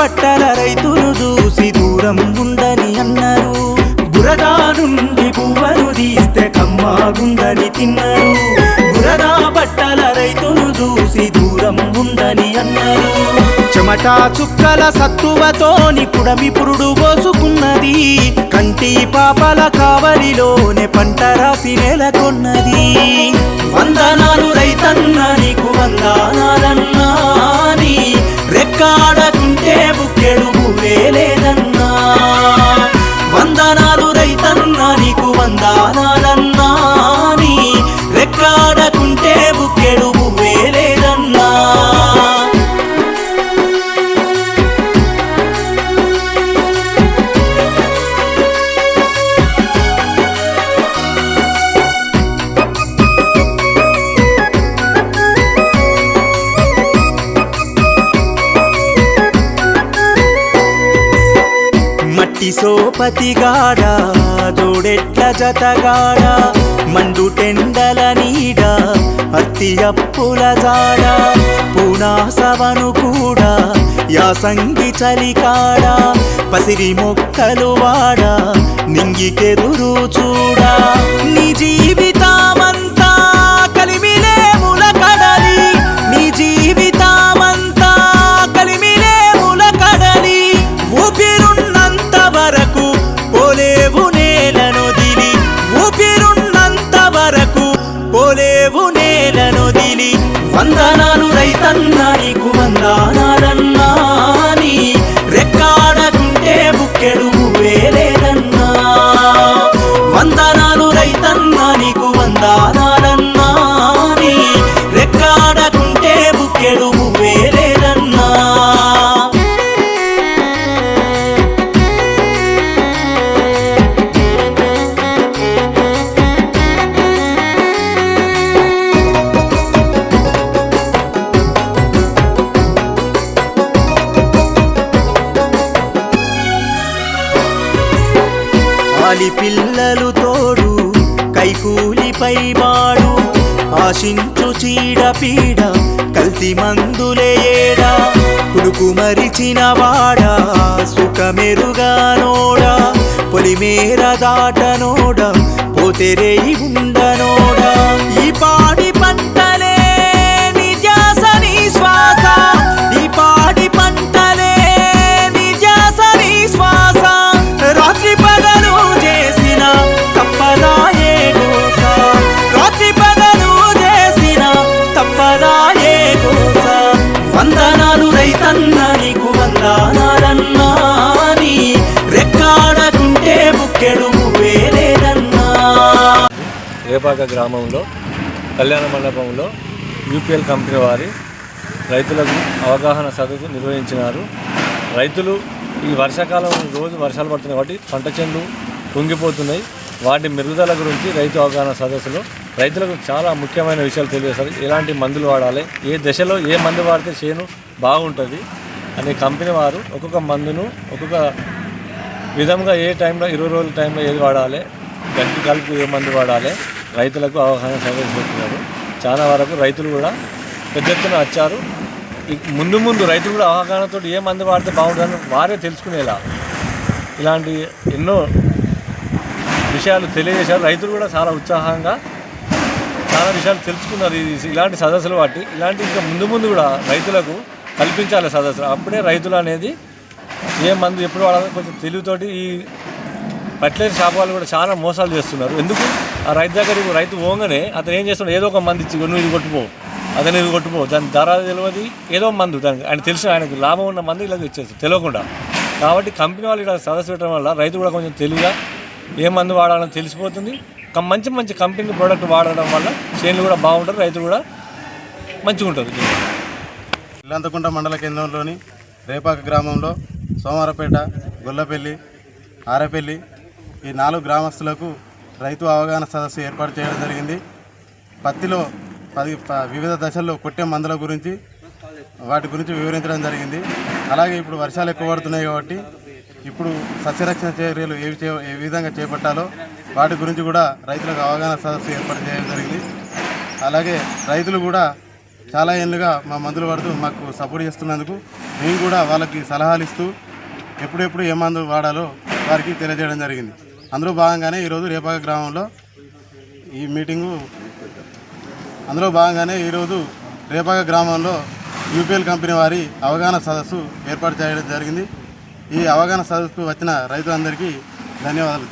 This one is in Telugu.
పట్టణ రైతులు చూసి దూరం ఉందని అన్నారు. బురదా నుండి పువ్వను తీస్తే కమ్మాగుందని తిన్నారు. బురదా పట్టణ రైతులు చూసి దూరం ఉందని అన్నారు. చెమటా చుక్కల సత్తువతోని కుడమి పురుడు పోసుకున్నది. కంటి పాపల కావలిలోనే పంట రాసి నెలకొన్నది. వందనాలు రైతన్న నీకు వందనాలను మట్టి సోపతిగాడ జోడెట్ల జతగాడా మండు టెండల నీడ అత్తి అప్పుల జాడ పూనాసవను కూడా యాసంగి చలికాడ పసిరి మొక్కలు వాడ నింగికెదురు చూడా. ఆలి పిల్లలు తోడు కైకూలిపై వాడు ఆశించు చీడ పీడ కల్తీ మందులే ఏడా కుడుకు మరిచిన వాడా సుఖమెరుగానోడా పొలిమేర దాటనోడా పోతెరేయి ఉండనోడా. ఈ పా రేపాక గ్రామంలో కళ్యాణ మండపంలో యూపీఎల్ కంపెనీ వారి రైతులకు అవగాహన సదస్సు నిర్వహించినారు. రైతులు ఈ వర్షాకాలం రోజు వర్షాలు పడుతున్నాయి కాబట్టి పంట చెండు కుంగిపోతున్నాయి. వాటి మెరుగుదల గురించి రైతు అవగాహన సదస్సులో రైతులకు చాలా ముఖ్యమైన విషయాలు తెలియజేస్తారు. ఎలాంటి మందులు వాడాలి? ఏ దశలో ఏ మందు వాడితే చేను బాగుంటుంది? అనే కంపెనీ వారు ఒక్కొక్క మందును ఒక్కొక్క విధంగా ఏ టైంలో ఇరవై రోజుల టైంలో ఏది వాడాలి? గట్టి కలుపు ఏ మందు వాడాలి? రైతులకు అవగాహన సదస్సు చాలా వరకు రైతులు కూడా పెద్ద ఎత్తున వచ్చారు. ముందు ముందు రైతులు కూడా అవగాహనతో ఏ మందు వాడితే బాగుంటుందని వారే తెలుసుకునేలా. ఇలాంటి ఎన్నో విషయాలు తెలియజేశారు. రైతులు కూడా చాలా ఉత్సాహంగా చాలా విషయాలు తెలుసుకున్నారు. ఇలాంటి సదస్సులు బట్టి ఇలాంటి ఇంకా ముందు ముందు కూడా రైతులకు కల్పించాలి సదస్సులు. అప్పుడే రైతులు అనేది ఏ మందు ఎప్పుడు వాడాలో కొంచెం తెలివితోటి ఈ ఫర్టిలైజర్ షాప్ వాళ్ళు కూడా చాలా మోసాలు చేస్తున్నారు. ఎందుకు? ఆ రైతు దగ్గర రైతు పోగానే అతను ఏం చేస్తున్నాడు? ఏదో ఒక మంది ఇచ్చి నువ్వు ఇది కొట్టుపో అతను ఇది కొట్టుపో. దాని ధర తెలియదు. ఏదో మందు దానికి ఆయన తెలిసిన ఆయనకు లాభం ఉన్న మంది ఇలా ఇచ్చేస్తారు తెలియకుండా. కాబట్టి కంపెనీ వాళ్ళు ఇక్కడ సదస్సు పెట్టడం వల్ల రైతు కూడా కొంచెం తెలివిగా ఏ మందు వాడాలని తెలిసిపోతుంది. మంచి మంచి కంపెనీ ప్రోడక్ట్ వాడడం వల్ల చేనులు కూడా బాగుంటారు రైతులు కూడా మంచిగా ఉంటుంది ఇల్లంతకుంట మండల కేంద్రంలోని రేపాక గ్రామంలో సోమవారపేట గొల్లపల్లి ఆరపల్లి ఈ నాలుగు గ్రామస్తులకు రైతు అవగాహన సదస్సు ఏర్పాటు చేయడం జరిగింది. పత్తిలో పది ప- వివిధ దశల్లో కొట్టే మందుల గురించి వాటి గురించి వివరించడం జరిగింది. అలాగే ఇప్పుడు వర్షాలు ఎక్కువ పడుతున్నాయి కాబట్టి ఇప్పుడు సస్యరక్షణ చర్యలు ఏ చే ఏ విధంగా చేపట్టాలో వాటి గురించి కూడా రైతులకు అవగాహన సదస్సు ఏర్పాటు చేయడం జరిగింది. అలాగే రైతులు కూడా చాలా ఏళ్ళుగా మా మందులు పడుతూ మాకు సపోర్ట్ చేస్తున్నందుకు మేము కూడా వాళ్ళకి సలహాలు ఇస్తూ ఎప్పుడెప్పుడు ఏ మందులు వాడాలో వారికి తెలియజేయడం జరిగింది. అందులో భాగంగానే ఈరోజు రేపాక గ్రామంలో ఈ మీటింగు అందులో భాగంగానే ఈరోజు రేపాక గ్రామంలో యూపీఎల్ కంపెనీ వారి అవగాహన సదస్సు ఏర్పాటు చేయడం జరిగింది. ఈ అవగాహన సదస్సుకు వచ్చిన రైతులందరికీ ధన్యవాదాలు.